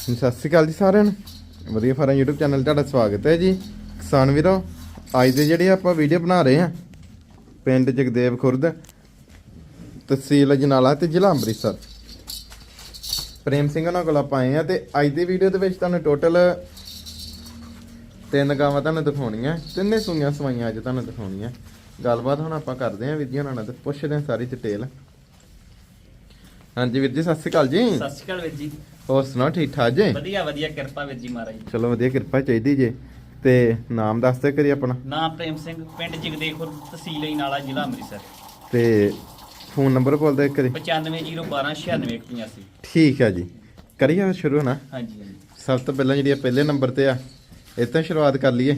ਸਤਿ ਸ਼੍ਰੀ ਅਕਾਲ ਜੀ ਸਾਰਿਆਂ ਨੂੰ। ਵਧੀਆ ਫਾਰਮ YouTube ਚੈਨਲ ਤੁਹਾਡਾ ਸਵਾਗਤ ਹੈ ਜੀ। ਕਿਸਾਨ ਵੀਰੋ, ਅੱਜ ਦੇ ਜਿਹੜੇ ਆਪਾਂ ਵੀਡੀਓ ਬਣਾ ਰਹੇ ਹਾਂ, ਪਿੰਡ ਜਗਦੇਵ ਖੁਰਦ, ਤਹਿਸੀਲ ਅਜਨਾਲਾ ਤੇ ਜ਼ਿਲ੍ਹਾ ਅੰਮ੍ਰਿਤਸਰ। ਪ੍ਰੇਮ ਸਿੰਘ ਉਹਨਾਂ ਕੋਲ ਆਪਾਂ ਆਏ ਆ ਤੇ ਅੱਜ ਦੀ ਵੀਡੀਓ ਦੇ ਵਿੱਚ ਤੁਹਾਨੂੰ ਟੋਟਲ ਤਿੰਨ ਗਾਵਾਂ ਤੁਹਾਨੂੰ ਦਿਖਾਉਣੀਆਂ, ਤਿੰਨੇ ਸੂਈਆਂ ਸਵਾਈਆਂ ਅੱਜ ਤੁਹਾਨੂੰ ਦਿਖਾਉਣੀਆਂ। ਗੱਲਬਾਤ ਹੁਣ ਆਪਾਂ ਕਰਦੇ ਹਾਂ ਵੀਰ ਜੀ ਉਹਨਾਂ ਨਾਲ ਤੇ ਪੁੱਛਦੇ ਹਾਂ ਸਾਰੀ ਡਿਟੇਲ ਹਾਂਜੀ ਵੀਰ ਜੀ, ਸਤਿ ਸ਼੍ਰੀ ਅਕਾਲ ਜੀ। ਸਤਿ ਸ਼੍ਰੀ ਅਕਾਲ ਵੀਰ ਜੀ। ਹੋਰ ਸੁਣਾਓ ਠੀਕ ਠਾਕ ਜੀ? ਵਧੀਆ ਵਧੀਆ ਕਿਰਪਾ ਵੀਰ ਜੀ ਮਹਾਰਾਜ ਚਲੋ ਵਧੀਆ ਕਿਰਪਾ ਚਾਹੀਦੀ ਜੇ। ਤੇ ਨਾਮ ਦੱਸ ਦੇ ਕਰੀ ਆਪਣਾ। ਨਾਮ ਪ੍ਰੇਮ ਸਿੰਘ ਪਿੰਡ ਜਗਦੇਖੁਰ ਤਹਿਸੀਲ ਹੀ ਨਾਲਾ ਜ਼ਿਲ੍ਹਾ ਅੰਮ੍ਰਿਤਸਰ। ਤੇ ਫੋਨ ਨੰਬਰ ਬੋਲ ਦੇ ਕਰੀ 9501296185 ਠੀਕ ਹੈ ਜੀ। ਕਰੀਏ ਸ਼ੁਰੂ ਨਾ ਹਾਂਜੀ ਹਾਂਜੀ। ਸਭ ਤੋਂ ਪਹਿਲਾਂ ਜਿਹੜੀ ਪਹਿਲੇ ਨੰਬਰ ਤੇ ਆ ਇਹ ਤੋਂ ਸ਼ੁਰੂਆਤ ਕਰ ਲਈਏ।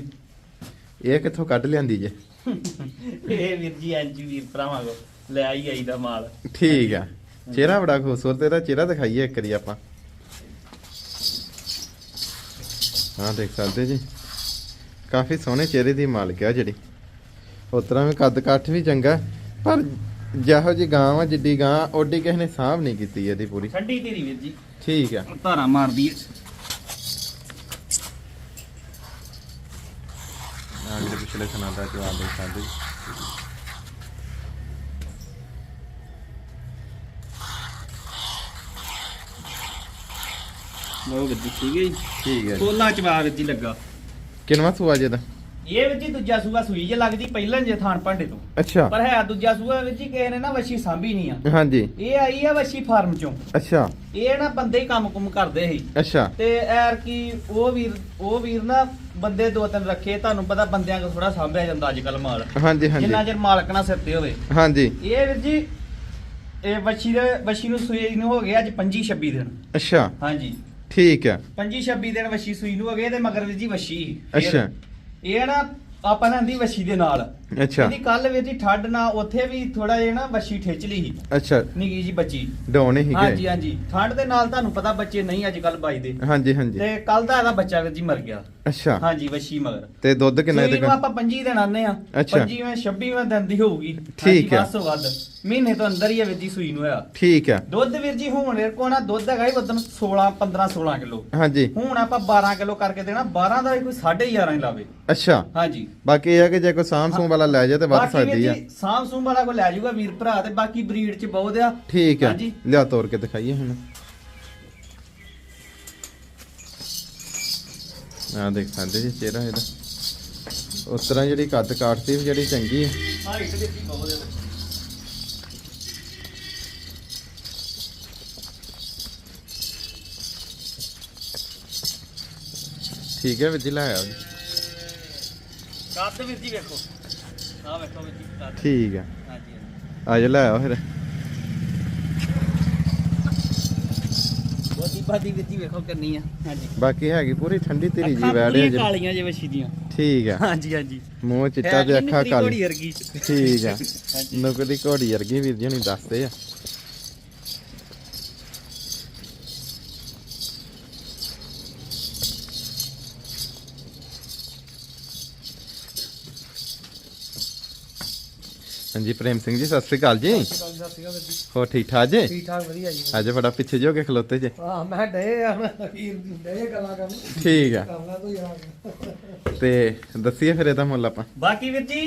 ਇਹ ਕਿੱਥੋਂ ਕੱਢ ਲਿਆਂਦੀ ਜੇ? ਇਹ ਵੀਰ ਜੀ ਐਂਜੀ ਵੀਰ ਭਰਾਵਾਂ ਕੋ ਲੈ ਆਈ ਆਈ ਦਾ ਮਾਲ। ਠੀਕ ਆ। ਚਿਹਰਾ ਬੜਾ ਖੂਬਸੂਰਤ ਇਹਦਾ ਚਿਹਰਾ ਦਿਖਾਈਏ ਇੱਕ ਵਾਰੀ ਆਪਾਂ। ਹਾਂ ਦੇਖ ਸਕਦੇ ਜੀ। ਕਾਫੀ ਸੋਹਣੇ ਚਿਹਰੇ ਦੀ ਮਾਲਕ ਆ ਜਿਹੜੀ। ਉਸ ਤਰ੍ਹਾਂ ਵੀ ਕੱਦ ਕੱਠ ਵੀ ਚੰਗਾ ਪਰ ਜਿਹੋ ਜੀ ਗਾਂ ਆ ਜਿੱਡੀ ਗਾਂ ਓਡੀ ਕਿਸੇ ਨੇ ਸਾਂਭ ਨਹੀਂ ਕੀਤੀ ਇਹਦੀ ਪੂਰੀ। ਠੰਡੀ ਧੀਰੀ ਵੀਰ ਜੀ। ਠੀਕ ਆ। ਧਾਰਾ ਮਾਰਦੀ ਆ ਜਿਹੜੇ ਪਿਛਲੇ ਸੁਣਾ ਦਾ ਜਵਾਬ ਦੇ ਸਕਦੇ ਲੋ ਵੀਰ ਜੀ ਠੀਕ ਹੈ ਜੀ? ਠੀਕ ਹੈ ਜੀ। ਕੋਲਾ ਚਵਾ ਵੀਰ ਜੀ ਲੱਗਾ। ਕਿੰਨਵਾ ਸੂਆ ਜੇ ਦਾ? ਇਹ ਵੀਰ ਜੀ ਦੂਜਾ ਸੂਆ ਸੂਈ ਜੇ ਲੱਗਦੀ ਪਹਿਲਾਂ ਜੇ ਥਾਣ ਭਾਂਡੇ ਤੋਂ। ਅੱਛਾ। ਪਰ ਹੈ ਦੂਜਾ ਸੂਆ ਵੀਰ ਜੀ ਕਿਸੇ ਨੇ ਨਾ ਵਸ਼ੀ ਸਾਂਭੀ ਨਹੀਂ ਆ। ਹਾਂਜੀ। ਇਹ ਆਈ ਆ ਵਸ਼ੀ ਫਾਰਮ ਚੋਂ। ਅੱਛਾ। ਇਹ ਨਾ ਬੰਦੇ ਹੀ ਕੰਮ ਕੁਮ ਕਰਦੇ ਸੀ। ਅੱਛਾ। ਤੇ ਐਰ ਕੀ ਉਹ ਵੀਰ ਉਹ ਵੀਰ ਨਾ ਬੰਦੇ ਦੋ ਤਿੰਨ ਰੱਖੇ ਤੁਹਾਨੂੰ ਪਤਾ ਬੰਦਿਆਂ ਕੋਲ ਥੋੜਾ ਸਾਂਭਿਆ ਜਾਂਦਾ ਅੱਜ ਕੱਲ ਮਾਲ। ਹਾਂਜੀ ਹਾਂਜੀ। ਜਿੰਨਾ ਚਿਰ ਮਾਲਕ ਨਾ ਸਿਰ ਤੇ ਹੋਵੇ। ਹਾਂਜੀ। ਇਹ ਵੀਰ ਜੀ ਇਹ ਬੱਚੀ ਦੇ ਬੱਚੀ ਨੂੰ ਸੂਈ ਨੂੰ ਹੋ ਗਿਆ ਅੱਜ 25 26 ਦਿਨ। ਅੱਛਾ। ਹਾਂਜੀ। ਠੀਕ ਆ 25 26 ਦਿਨ ਬੱਚੀ ਸੂਈ ਨੂੰ ਹੋ ਗਏ ਤੇ ਮਗਰ ਵੀਰ ਜੀ ਬੱਚੀ ਅੱਛਾ ਇਹ ਨਾ ਆਪਾਂ ਲੈਂਦੀ ਬੱਚੀ ਦੇ ਨਾਲ। ਅੱਛਾ। ਇਹਦੀ ਕੱਲ ਵੀਰ ਜੀ ਠੱਡ ਨਾ ਉੱਥੇ ਵੀ ਥੋੜਾ ਜਿਹਾ ਨਾ ਬੱਚੀ ਠਿੱਚ ਲਈ ਸੀ। ਅੱਛਾ। ਨਿੱਕੀ ਜੀ ਬੱਚੀ। ਡਾਉਣ ਹੀ ਹਾਂਜੀ ਹਾਂਜੀ। ਠੰਡ ਦੇ ਨਾਲ ਤੁਹਾਨੂੰ ਪਤਾ ਬੱਚੇ ਨਹੀਂ ਅੱਜ ਕੱਲ ਬਾਈਦੇ ਹਾਂਜੀ ਹਾਂਜੀ। ਤੇ ਕੱਲ ਦਾ ਇਹਦਾ ਬੱਚਾ ਜੀ ਮਰ ਗਿਆ। ਅੱਛਾ। ਹਾਂਜੀ ਵਸ਼ੀ ਮਗਰ। ਤੇ ਦੁੱਧ ਕਿੰਨਾ ਇਹਦੇ ਕੋਲ? ਆਪਾਂ 25 ਦਿਨ ਆਨੇ ਆ ਅੱਛਾ। 25ਵੇਂ 26ਵੇਂ ਦਿਨ ਦੀ ਹੋਊਗੀ। ਠੀਕ ਆ। ਬਸ ਵੱਧ। ਮਹੀਨੇ ਤੋਂ ਅੰਦਰ ਹੀ ਹੈ ਵੀਰ ਜੀ ਸੂਈ ਨੂੰ ਹੋਇਆ। ਠੀਕ ਆ ਦੁੱਧ ਵੀਰ ਜੀ ਹੁਣ ਇਹ ਕੋ ਨਾ ਦੁੱਧ ਹੈਗਾ ਹੀ ਵਧਨ 16 15 16 ਕਿਲੋ। ਹਾਂਜੀ। ਹੁਣ ਆਪਾਂ 12 ਕਿਲੋ ਕਰਕੇ ਦੇਣਾ। 12 ਦਾ ਵੀ ਕੋਈ 11.5 ਹੀ ਲਾਵੇ। ਅੱਛਾ। ਹਾਂਜੀ। ਬਾਕੀ ਇਹ ਆ ਕਿ ਜੇ ਕੋਈ ਸਾਂਭ ਵਾਲਾ ਲੈ ਜਾ ਤੇ ਵੱਧ ਬਾਕੀ ਸਕਦੀ ਆ। ਜੀ ਸਾਮ ਸੂਮ ਵਾਲਾ ਕੋ ਲੈ ਜਾਊਗਾ ਵੀਰ ਭਰਾ ਤੇ ਬਾਕੀ ਬਰੀਡ ਚ ਬਹੁਤ ਆ। ਠੀਕ ਆ। ਹਾਂਜੀ। ਲਿਆ ਤੋੜ ਕੇ ਦਿਖਾਈਏ ਹੁਣ। ਆ ਦੇਖ ਸਕਦੇ ਜੀ ਚਿਹਰਾ ਇਹਦਾ। ਉਸ ਤਰ੍ਹਾਂ ਜਿਹੜੀ ਕੱਦ ਕਾਟਤੀ ਵੀ ਜਿਹੜੀ ਚੰਗੀ ਹੈ ਹਾਈਟ ਵੀਰ ਜੀ ਬਹੁਤ ਆ। ਠੀਕ ਹੈ ਵੀਰ ਜੀ ਲੈ ਆਓ ਜੀ। ਕੱਦ ਵੀਰ ਜੀ ਵੇਖੋ। ਆ ਠੀਕ ਆ। ਹਾਂਜੀ। ਆ ਜਾ ਲੈ ਆਓ ਫਿਰ। ਬਾਦੀ ਵੀਰ ਜੀ ਵੇਖੋ ਕਿੰਨੀ ਆ। ਹਾਂਜੀ। ਬਾਕੀ ਹੈਗੀ ਪੂਰੀ ਠੰਡੀ ਧੀਰੀ ਜੀ ਵੈੜ ਜੀ ਕਾਲੀਆਂ ਜਿਵੇਂ ਵਸ਼ੀ ਦੀਆਂ ਠੀਕ ਆ। ਹਾਂਜੀ ਹਾਂਜੀ। ਮੂੰਹ ਚਿੱਟਾ ਤੇ ਅੱਖਾਂ ਕਾਲੀ। ਠੀਕ ਆ। ਨੁਕਰੀ ਘੋੜੀ ਵਰਗੀ ਵੀਰ ਜੀ ਹੁਣੀ ਦੱਸਦੇ ਆ। ਹਾਂਜੀ ਪ੍ਰੇਮ ਸਿੰਘ ਜੀ ਸਤਿ ਸ੍ਰੀ ਅਕਾਲ ਜੀ। ਹੋਰ ਠੀਕ ਠਾਕ ਜੀ? ਠੀਕ ਠਾਕ ਵਧੀਆ ਜੀ। ਅੱਜ ਬੜਾ ਪਿੱਛੇ ਜੋ ਕੇ ਖਲੋਤੇ ਜੇ। ਹਾਂ ਮੈਂ ਡੇ ਆ ਮੈਂ ਵੀਰ ਡੇ ਗੱਲਾਂ ਕਰਨ। ਠੀਕ ਆ। ਤੋਂ ਦੱਸੀਏ ਫਿਰ ਇਹਦਾ ਮੁੱਲ ਆਪਾਂ। ਬਾਕੀ ਵੀਰ ਜੀ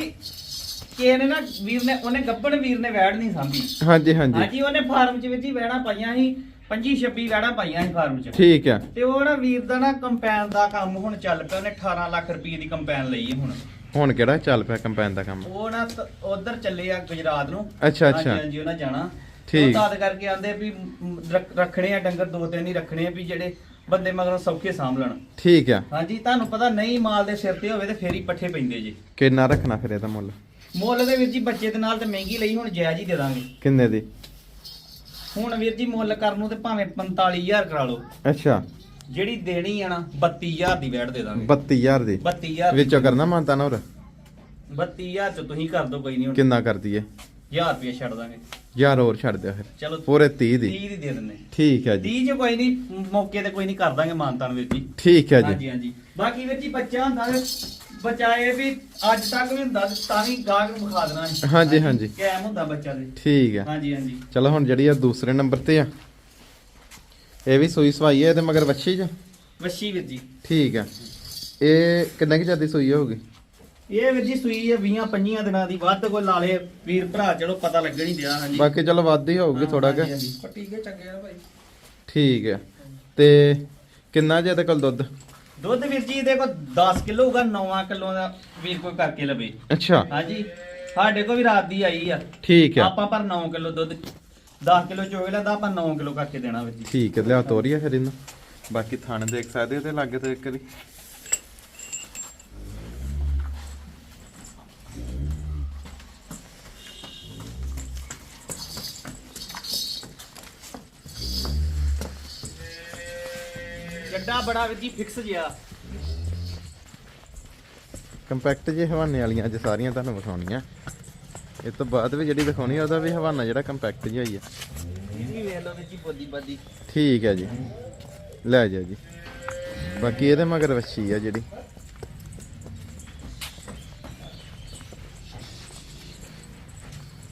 ਕਿਸੇ ਨੇ ਨਾ ਵੀਰ ਨੇ ਉਹਨੇ ਗੱਬਣ ਵੀਰ ਨੇ ਵੈੜ ਨਹੀਂ ਸਾਂਭੀ। ਹਾਂਜੀ ਹਾਂਜੀ। ਹਾਂਜੀ ਉਹਨੇ ਫਾਰਮ 'ਚ ਵੀਰ ਜੀ ਵੈੜਾਂ ਪਾਈਆਂ ਸੀ 25 26 ਵੈੜਾਂ ਪਾਈਆਂ ਸੀ ਫਾਰਮ 'ਚ। ਠੀਕ ਆ। ਤੇ ਉਹ ਨਾ ਵੀਰ ਦਾ ਨਾ ਕੰਪੈਨ ਦਾ ਕੰਮ ਹੁਣ ਚੱਲ ਪਿਆ ਉਹਨੇ 18 ਲੱਖ ਰੁਪਏ ਦੀ ਕੰਪੈਨ ਲਈ ਹੈ ਹੁਣ। ਹੁਣ ਕਿਹੜਾ ਚੱਲ ਪਿਆ ਕੰਪੈਨ ਦਾ ਕੰਮ? ਉਹ ਨਾ ਉਧਰ ਚੱਲੇ ਆ ਗੁਜਰਾਤ ਨੂੰ। ਅੱਛਾ, ਅੱਛਾ। ਹਾਂਜੀ ਹਾਂਜੀ ਉਹਨਾਂ ਜਾਣਾ। ਠੀਕ। ਉਹ ਤਦ ਕਰਕੇ ਆਂਦੇ ਵੀ ਮ, ਰੱਖ- ਰੱਖਣੇ ਆ ਡੰਗਰ ਦੋ ਤਿੰਨ ਹੀ ਰੱਖਣੇ ਆ ਵੀ ਜਿਹੜੇ ਬੰਦੇ ਮਗਰੋਂ ਸੌਖੇ ਸਾਂਭ ਲੈਣ। ਠੀਕ ਆ। ਹਾਂਜੀ ਤੁਹਾਨੂੰ ਪਤਾ ਨਹੀਂ ਮਾਲ ਦੇ ਸਿਰ ਤੇ ਹੋਵੇ ਤੇ ਫੇਰ ਹੀ ਪੱਠੇ ਪੈਂਦੇ ਜੀ। ਕਿੰਨਾ ਰੱਖਣਾ ਫਿਰ ਇਹਦਾ ਮੁੱਲ? ਮੁੱਲ ਦੇ ਵੀਰ ਜੀ ਬੱਚੇ ਦੇ ਨਾਲ ਤੇ ਮਹਿੰਗੀ ਲਈ ਹੁਣ ਜਾਇਜ਼ ਹੀ ਦੇ ਦਾਂਗੇ। ਕਿੰਨੇ ਦੀ? ਹੁਣ ਵੀਰ ਜੀ ਮੁੱਲ ਕਰਨ ਨੂੰ ਤੇ ਭਾਵੇਂ 45000 ਕਰਾ ਲਓ। ਅੱਛਾ। ਜਿਹੜੀ ਦੇਣੀ ਆ ਨਾ 32000 ਦੀ ਵੈਟ ਦੇ ਦਾਂਗੇ। 32000 ਦੀ। 32000 ਵਿੱਚੋਂ ਕਰਨਾ ਮਾਨਤਾ ਨਾ ਹੋਰ? 32000 ਚ ਤੁਸੀਂ ਕਰ ਦਿਓ ਕੋਈ ਨਹੀਂ ਹੁਣ। ਕਿੰਨਾ ਕਰਦੀ ਏ? 1000 ਰੁਪਏ ਛੱਡ ਦਾਂਗੇ। ਯਾਰ ਹੋਰ ਛੱਡ ਦਿਓ ਫਿਰ। ਚਲੋ ਪੂਰੇ 30 ਦੀ। 30 ਦੀ ਦੇ ਦਿੰਦੇ। ਠੀਕ ਹੈ ਜੀ। 30 ਚ ਕੋਈ ਨਹੀਂ ਮੌਕੇ ਤੇ ਕੋਈ ਨਹੀਂ ਕਰ ਦਾਂਗੇ ਮਾਨਤਾਨ ਵੀਰ ਜੀ। ਠੀਕ ਹੈ ਜੀ। ਹਾਂਜੀ ਹਾਂਜੀ। ਬਾਕੀ ਵੀਰ ਜੀ ਬੱਚਾ ਹੁੰਦਾ ਬਚਾਏ ਵੀ ਅੱਜ ਤੱਕ ਵੀ ਹੁੰਦਾ ਤੇ ਵੀ ਗਾਹਕ ਨੂੰ ਵਿਖਾ ਦੇਣਾ। ਹਾਂਜੀ, ਹਾਂਜੀ। ਕੈਮ ਹੁੰਦਾ ਬੱਚਾ ਦੇ ਠੀਕ ਹੈ। ਹਾਂਜੀ ਹਾਂਜੀ। ਚਲੋ ਹੁਣ ਜਿਹੜੀ ਆ ਦੂਸਰੇ ਨੰਬਰ ਤੇ ਆ। ਇਹ ਵੀ ਸੂਈ ਸਵਾਈ ਹੈ ਇਹਦੇ ਮਗਰ ਵੱਛੀ ਚ? ਵੱਛੀ ਵੀਰ ਜੀ। ਠੀਕ ਹੈ। ਇਹ ਕਿੰਨੇ ਕਿ ਜ਼ਿਆਦਾ ਸੂਈ ਹੋਊਗੀ? ਇਹ ਵੀਰ ਜੀ ਸੂਈ ਹੈ 20 25 ਦਿਨਾਂ ਦੀ। ਵੱਧ ਕੋਈ ਲਾਲੇ ਵੀਰ ਭਰਾ ਚਲੋ ਪਤਾ ਲੱਗਣ ਹੀ ਦਿਆ ਹਾਂਜੀ। ਬਾਕੀ ਚਲੋ ਵੱਧ ਹੀ ਹੋਊਗੀ ਥੋੜਾ ਕਿ। ਹਾਂਜੀ। ਪੱਟੀ ਕੇ ਚੰਗੇ ਆ ਭਾਈ। ਠੀਕ ਹੈ। ਤੇ ਕਿੰਨਾ ਜੇ ਇਹਦੇ ਕੋਲ ਦੁੱਧ? ਦੁੱਧ ਵੀਰ ਜੀ ਇਹਦੇ ਕੋਲ 10 ਕਿਲੋ ਹੋਊਗਾ 9 ਕਿਲੋ ਦਾ ਵੀਰ ਕੋਈ ਕਰਕੇ ਲਵੇ। ਅੱਛਾ। ਹਾਂਜੀ। ਸਾਡੇ ਕੋਲ ਵੀ ਰਾਤ ਦੀ ਆਈ ਆ। ਠੀਕ ਹੈ। ਆਪਾਂ ਪਰ 9 ਕਿਲੋ ਦੁੱਧ 10 ਕਿਲੋ ਚੋਗ ਲੈਂਦਾ ਆਪਾਂ 9 ਕਿਲੋ ਕਰਕੇ ਦੇਣਾ ਵੀਰ ਜੀ। ਠੀਕ ਹੈ ਲਿਆ ਤੋਰੀਆ ਫਿਰ ਇਹਨੂੰ। ਬਾਕੀ ਥਣ ਦੇਖ ਸਕਦੇ ਹੋ ਤੇ ਲਾਗੇ ਤੇ ਇੱਕ ਵਾਰੀ। ਜੱਡਾ ਬੜਾ ਵੀਰ ਜੀ ਫਿਕਸ ਜਿਆ ਕੰਪੈਕਟ ਜੇ ਹਵਾਨੇ ਵਾਲੀਆਂ ਅੱਜ ਸਾਰੀਆਂ ਤੁਹਾਨੂੰ ਵਿਖਾਉਣੀਆਂ। ਇਹ ਤੋਂ ਬਾਅਦ ਵੀ ਜਿਹੜੀ ਦਿਖਾਉਣੀ ਉਹਦਾ ਵੀ ਹਵਾਨਾ ਜਿਹੜਾ ਕੰਪੈਕਟ ਜਿਹਾ ਹੀ ਆ। ਇਹ ਵੇਖ ਲਓ ਵੀਰ ਜੀ ਬੋਦੀ ਬਾਦੀ ਠੀਕ ਹੈ ਜੀ। ਲੈ ਜਾ ਜੀ। ਬਾਕੀ ਇਹਦੇ ਮਗਰ ਵੱਛੀ ਆ ਜਿਹੜੀ।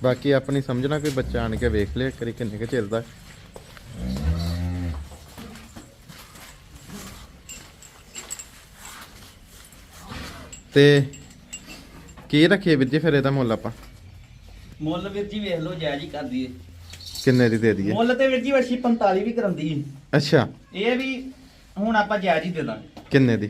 ਬਾਕੀ ਆਪਣੀ ਸਮਝਣਾ ਕੋਈ ਬੱਚਾ ਆਣ ਕੇ ਵੇਖ ਲਿਆ ਕਰੀ ਕਿੰਨੇ ਕੁ ਚਿਰਦਾ ਤੇ ਕੀ ਰੱਖੀਏ ਵੀਰ ਜੀ ਫਿਰ ਇਹਦਾ ਮੁੱਲ ਆਪਾਂ? ਮੁੱਲ ਵੀਰ ਜੀ ਵੇਖ ਲਓ ਜਾਇਜ਼ ਹੀ ਕਰ ਦਈਏ। ਕਿੰਨੇ ਦੀ ਦੇ ਦਈਏ? ਮੁੱਲ ਤੇ ਵੀਰ ਜੀ ਵਰਸ਼ੀ 45 ਵੀ ਕਰਾਂਦੀ ਅੱਛਾ। ਇਹ ਵੀ ਹੁਣ ਆਪਾਂ ਜਾਇਜ਼ ਹੀ ਦੇ ਦਾਂਗੇ। ਕਿੰਨੇ ਦੀ?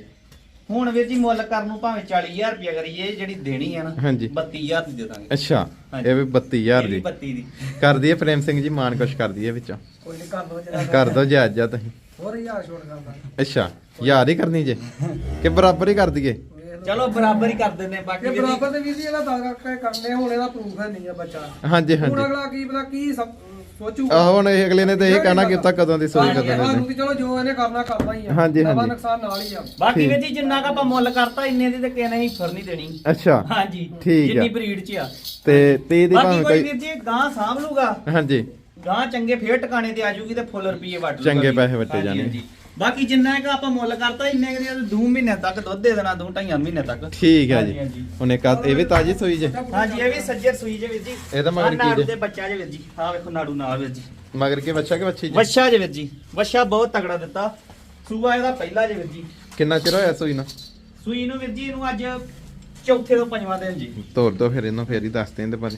ਹੁਣ ਵੀਰ ਜੀ ਮੁੱਲ ਕਰਨ ਨੂੰ ਭਾਵੇਂ 40000 ਰੁਪਇਆ ਕਰੀਏ ਜਿਹੜੀ ਦੇਣੀ ਆ ਨਾ ਹਾਂਜੀ। 32000 ਦੀ ਦੇ ਦਾਂਗੇ। ਅੱਛਾ। ਇਹ ਵੀ 32000 ਇਹ ਵੀ ਦੀ 32 ਦੀ। ਕਰ ਦਈਏ ਪ੍ਰੇਮ ਸਿੰਘ ਜੀ ਮਾਨ ਕੁਛ ਕਰ ਦਈਏ ਵਿੱਚੋਂ। ਕੋਈ ਨਹੀਂ ਕਰ ਦੋ ਜਿਹੜਾ ਕਰ ਦੋ ਜਾਇਜ਼ ਜਾ ਤੁਸੀਂ। ਹੋਰ ਯਾਰ ਛੋੜ ਕਰਦਾ ਅੱਛਾ ਯਾਰ ਹੀ ਕਰਨੀ ਜੇ। ਕਿ ਬਰਾਬਰ ਹੀ ਕਰ ਦਈਏ। ਚਲੋ ਬਰਾਬਰ ਹੀ ਕਰ ਦਿੰਨੇ ਬਾਕੀ ਜੀ ਬਰਾਬਰ ਦੇ ਵੀਰ ਜੀ ਇਹਦਾ ਦਾਗਾ ਕਰਕੇ ਕਰਨੇ ਹੁਣ ਇਹਦਾ ਪ੍ਰੂਫ ਹੈ ਨਹੀਂ ਆ ਬੱਚਾ। ਹਾਂਜੀ ਹੁਣ ਹਾਂਜੀ। ਅਗਲਾ ਕੀ ਪਤਾ ਕੀ ਸਭ ਸੋਚੂ ਆਹੋ ਹੁਣ ਇਹ ਅਗਲੇ ਨੇ ਤਾਂ ਇਹ ਕਹਿਣਾ ਕਿ ਤਾਂ ਕਦੋਂ ਦੀ ਸੋਈ ਕਦੋਂ ਦੀ। ਸਾਨੂੰ ਨਹੀਂ। ਵੀ ਚਲੋ ਜੋ ਇਹਨੇ ਕਰਨਾ ਕਰਨਾ ਹੀ ਆ। ਹਾਂਜੀ, ਨਫਾ ਹਾਂਜੀ। ਨੁਕਸਾਨ ਨਾਲ ਹੀ ਆ। ਬਾਕੀ ਜੀ ਜਿੰਨਾ ਕ ਆਪਾਂ ਮੁੱਲ ਕਰਤਾ ਇੰਨੇ ਦੀ ਤੇ ਕਿਸੇ ਨੇ ਹੀ ਫਰ ਨਹੀਂ ਦੇਣੀ। ਅੱਛਾ। ਹਾਂਜੀ। ਠੀਕ ਜਿੰਨੀ ਆ। ਬਰੀਡ ਚ ਆ। ਤੇ 30 ਦੀ ਬਾਕੀ ਭਾਵੇਂ ਕੋਈ ਕੋਈ ਵੀਰ ਜੀ ਗਾਂ ਸਾਂਭ ਲੂਗਾ। ਹਾਂਜੀ। ਗਾਂ ਚੰਗੇ ਫੇਰ ਟਿਕਾਣੇ ਤੇ ਆ ਜੂਗੀ ਤੇ ਫੁੱਲ ਰੁਪਏ ਵਟ ਲੂਗਾ ਚੰਗੇ। ਪੈਸੇ ਵੱਟੇ ਹਾਂਜੀ, ਜਾਣੇ। ਹਾਂਜੀ। ਬਾਕੀ ਜਿੰਨਾ ਕ ਆਪਾਂ ਮੁੱਲ ਕਰਤਾ ਇੰਨੇ ਕ ਦੀ 2 ਮਹੀਨੇ ਤੱਕ ਦੁੱਧ ਦੇ ਦੇਣਾ 2 2.5 ਮਹੀਨੇ ਤੱਕ। ਠੀਕ ਹੈ ਹਾਂਜੀ, ਜੀ। ਹਾਂਜੀ। ਹੁਣ ਇੱਕ ਆਹ- ਇਹ ਵੀ ਤਾਜੀ ਸੋਈ ਜੇ। ਹਾਂਜੀ ਇਹ ਵੀ ਸੱਜਰ ਸੂਈ ਜੇ ਵੀਰ ਜੀ। ਇਹਦਾ ਮਗਰ ਆਹ ਕੀ ਨਾੜੂ ਜੇ? ਦੇ ਬੱਚਾ ਜੇ ਵੀਰ ਜੀ। ਆਹ ਵੇਖੋ ਨਾੜੂ ਨਾਲ ਵੀਰ ਜੀ। ਮਗਰ ਕੇ ਬੱਚਾ ਕਿ ਬੱਚੀ ਜੀ? ਵੱਛਾ ਜੇ ਵੀਰ ਜੀ। ਵੱਛਾ ਬਹੁਤ ਤਗੜਾ ਦਿੱਤਾ। ਸੂਆ ਇਹਦਾ ਪਹਿਲਾ ਜੇ ਵੀਰ ਜੀ। ਕਿੰਨਾ ਚਿਰ ਹੋਇਆ ਸੋਈ ਨਾ? ਸੂਈ ਨੂੰ ਵੀਰ ਜੀ ਇਹਨੂੰ ਅੱਜ ਚੌਥੇ ਤੋਂ ਪੰਜਵਾਂ ਦਿਨ ਜੀ। ਤੋਰ ਦੋ ਫਿਰ ਇਹਨੂੰ ਫੇਰ ਹੀ ਦੱਸਦੇ ਇਹਦੇ ਬਾਰੇ।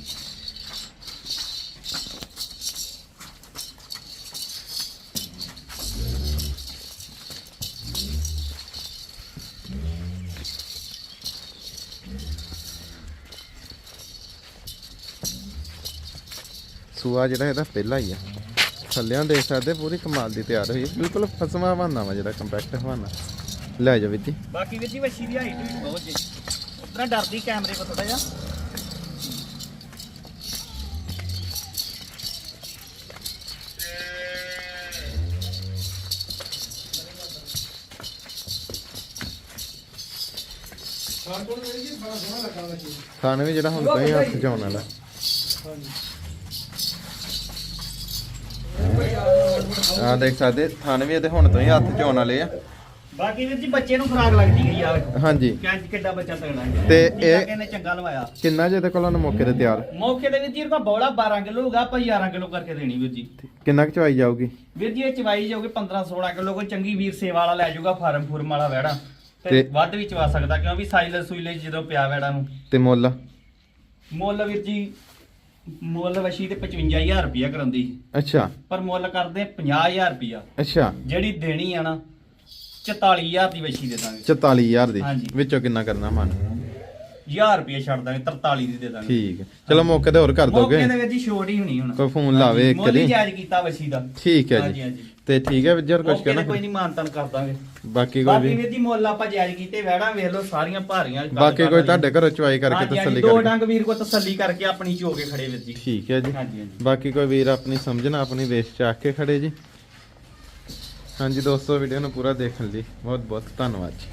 ਸੂਆ ਜਿਹੜਾ ਇਹਦਾ ਪਹਿਲਾ ਹੀ ਆ। ਥੱਲਿਆਂ ਦੇਖ ਸਕਦੇ ਪੂਰੀ ਕਮਾਲ ਦੀ ਤਿਆਰ ਹੋਈ ਹੈ। ਬਿਲਕੁਲ ਫਸਵਾ ਹਵਾਨਾ ਵਾ ਜਿਹੜਾ ਕੰਪੈਕਟ ਹਵਾਨਾ ਲੈ ਜਾ ਵੀਰ ਜੀ। ਬਾਕੀ ਵੀਰ ਜੀ ਵੱਛੀ ਦੀ ਹਾਈਟ ਵੀ ਬਹੁਤ ਜੀ। ਉਤਨਾ ਡਰਦੀ ਕੈਮਰੇ ਕੋ ਥੋੜਾ ਜਿਹਾ। ਖਾਣ ਵਾ ਜੀ ਖਾਣੇ ਵੀ ਜਿਹੜਾ ਹੁਣ ਤੋਂ ਹੀ ਹੱਥ ਚ ਆਉਣ ਵਾਲਾ। ਹਾਂਜੀ। ਆ ਦੇਖ ਸਕਦੇ ਥਾਣੇ ਵੀ ਇਹਦੇ ਹੁਣ ਤੋਂ ਹੀ ਹੱਥ ਚ ਆਉਣ ਵਾਲੇ ਆ। ਬਾਕੀ ਵੀਰ ਜੀ ਬੱਚੇ ਨੂੰ ਖੁਰਾਕ ਲੱਗਦੀ ਗਈ ਆ ਹਾਂਜੀ। ਕਿੰਜ ਕਿੱਡਾ ਬੱਚਾ ਤਗੜਾ ਹੈ। ਤੇ ਇਹ- ਕਿ ਇਹਨੇ ਚੰਗਾ ਲਵਾਇਆ। ਕਿੰਨਾ ਜੇ ਇਹਦੇ ਕੋਲ ਮੌਕੇ ਤੇ ਤਿਆਰ? ਮੌਕੇ ਦੇ ਵੀਰ ਜੀ ਇਹਦਾ ਬੌਲਾ 12 ਕਿਲੋ ਹੋਊਗਾ ਆਪਾਂ 11 ਕਿਲੋ ਕਰਕੇ ਦੇਣੀ ਵੀਰ ਜੀ। ਕਿੰਨਾ ਕੁ ਚਵਾਈ ਜਾਊਗੀ? ਵੀਰ ਜੀ ਇਹ ਚਵਾਈ ਜਾਊਗੀ 15 16 ਕਿਲੋ ਕੋਈ ਚੰਗੀ ਵੀਰ ਸੇਵਾ ਵਾਲਾ ਲੈ ਜਾਊਗਾ ਫਾਰਮ ਫੁਰਮ ਵਾਲਾ ਵੈੜਾ ਤੇ ਤੇ- ਵੱਧ ਵੀ ਚਵਾ ਸਕਦਾ ਕਿਉਂਕਿ ਸਾਈਲਰ ਸੂਈਲੇ 'ਚ ਜਦੋਂ ਪਿਆ ਵੈੜਾ ਨੂੰ। ਤੇ ਮੁੱਲ? ਮੁੱਲ ਵੀਰ ਜੀ ਮੁੱਲ ਵਸ਼ੀ ਤੇ 55000 ਰੁਪਇਆ ਕਰਾਉਂਦੀ ਅੱਛਾ। ਪਰ ਮੁੱਲ ਕਰਦੇ 50000 ਰੁਪਇਆ। ਅੱਛਾ। ਜਿਹੜੀ ਦੇਣੀ ਆ ਨਾ 44000 ਦੀ ਵਸ਼ੀ ਦੇ ਦਾਂਗੇ। 44000 ਦੀ? ਹਾਂਜੀ। ਵਿੱਚੋਂ ਕਿੰਨਾ ਕਰਨਾ ਮਨ? 1000 ਰੁਪਇਆ ਛੱਡ ਦਾਂਗੇ 43 ਦੀ ਦੇ ਦਾਂਗੇ। ਠੀਕ ਹੈ। ਚਲੋ ਮੌਕੇ ਤੇ ਹੋਰ ਕਰ ਦੋਗੇ? ਮੌਕੇ ਦੇ ਵਿੱਚ ਹੀ ਛੋਟ ਹੀ ਹੋਣੀ ਹੁਣ। ਕੋਈ ਫੋਨ ਲਾਵੇ ਇੱਕ ਮੁੱਲ ਹੀ ਵਾਰੀ। ਜਾਇਜ਼ ਕੀਤਾ ਵਸ਼ੀ ਦਾ। ਠੀਕ ਹੈ ਹਾਂਜੀ, ਜੀ ਹਾਂਜੀ। ਤੇ ਠੀਕ ਹੈ ਵਿਜਰ ਕੁਝ ਕਹਿਣਾ ਕੋਈ ਨਹੀਂ ਮਾਨਤਨ ਕਰ ਦਾਂਗੇ। ਬਾਕੀ ਕੋਈ ਬਾਕੀ ਵੀ ਮੁੱਲ ਆਪਾਂ ਜਾਇਜ਼ ਕੀਤੇ ਵੈੜਾ ਵੇਖ ਲਓ ਸਾਰੀਆਂ ਭਾਰੀਆਂ ਬਾਕੀ ਕੋਈ ਤੁਹਾਡੇ ਘਰੋਂ ਚਵਾਈ ਕਰਕੇ ਤਸੱਲੀ ਦੋ ਕਰਕੇ। ਡੰਗ ਵੀਰ ਕੋ ਤਸੱਲੀ ਕਰਕੇ ਆਪਣੀ ਚੋ ਕੇ ਖੜੇ ਵੀਰ ਜੀ। ਠੀਕ ਹੈ ਜੀ। ਬਾਕੀ ਕੋਈ ਵੀਰ ਆਪਣੀ ਸਮਝਣਾ ਆਪਣੀ ਵੇਸ ਚ ਆ ਕੇ ਖੜੇ ਜੀ। ਹਾਂਜੀ ਦੋਸਤੋ ਵੀਡੀਓ ਨੂੰ ਪੂਰਾ ਦੇਖਣ ਲਈ ਬਹੁਤ ਬਹੁਤ ਧੰਨਵਾਦ ਜੀ।